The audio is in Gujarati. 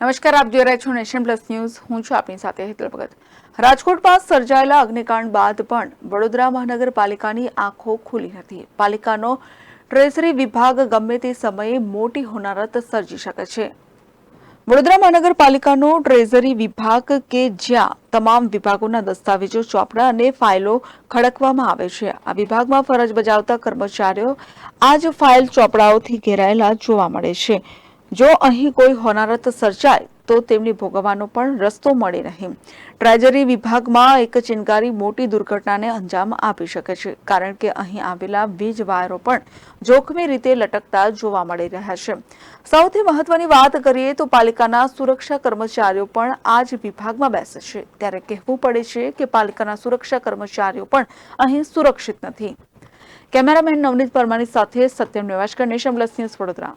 નમસ્કાર, આપ જોઈ રહ્યા છો નેશન પ્લસ ન્યૂઝ. હું છું આપની સાથે હેતલ ભગત. રાજકોટમાં સર્જાયેલા અગ્નિકાંડ બાદ પણ વડોદરા મહાનગરપાલિકાની આંખો ખુલી નથી પાલિકાનો ટ્રેઝરી વિભાગ ગમે તે સમયે મોટી હોનારત સર્જી શકે છે. વડોદરા મહાનગરપાલિકાનો ટ્રેઝરી વિભાગ કે જ્યાં તમામ વિભાગોના દસ્તાવેજો ચોપડા અને ફાઇલો ખડકવામાં આવે છે. આ વિભાગમાં ફરજ બજાવતા કર્મચારીઓ આ જ ફાઇલ ચોપડાઓથી ઘેરાયેલા જોવા મળે છે. જો અહીં કોઈ હોનારત સર્જાય, તો તેમને ભોગવવાનો પણ રસ્તો મળે નહીં ટ્રેઝરી વિભાગમાં એક ચિનગારી મોટી દુર્ઘટનાને અંજામ આપી શકે છે, કારણ કે અહીં આવેલા વીજ વાયરો પણ જોખમી રીતે લટકતા જોવા મળી રહ્યા છે. સૌથી મહત્વની વાત કરીએ તો પાલિકાના સુરક્ષા કર્મચારીઓ પણ આ જ વિભાગમાં બેસે છે. ત્યારે કહેવું પડે છે કે પાલિકાના સુરક્ષા કર્મચારીઓ પણ અહીં સુરક્ષિત નથી. કેમેરામેન નવનીત પરમાની સાથે Satyam Nivas Nation Plus News Vadodara.